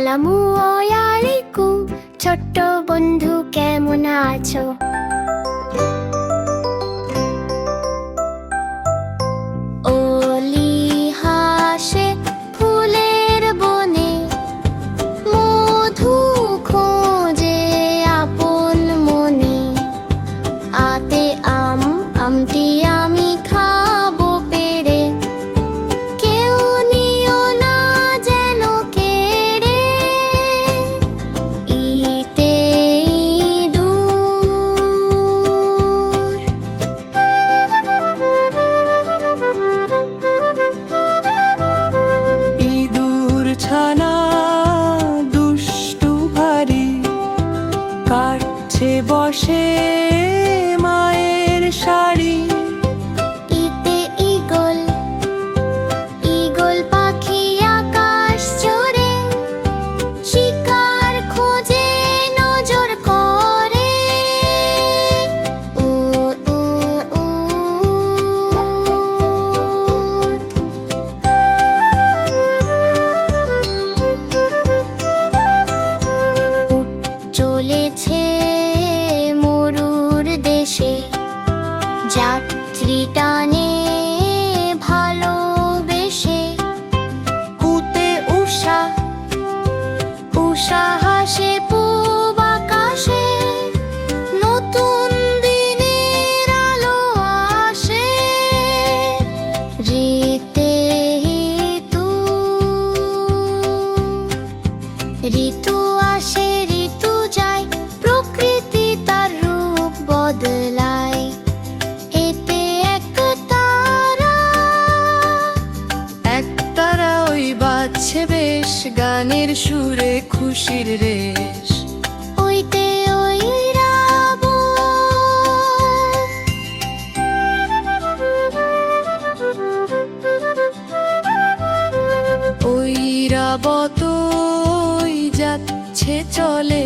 আসসালামু আলাইকুম ছোট্ট বন্ধু কেমন আছো? বিছানা দুষ্টু ভারী কাটছে বসে মায়ের শাড়ি। it is. গানের সুরে খুশির রেশ। ওইতে ওই ওই রাবত ওই যাচ্ছে চলে।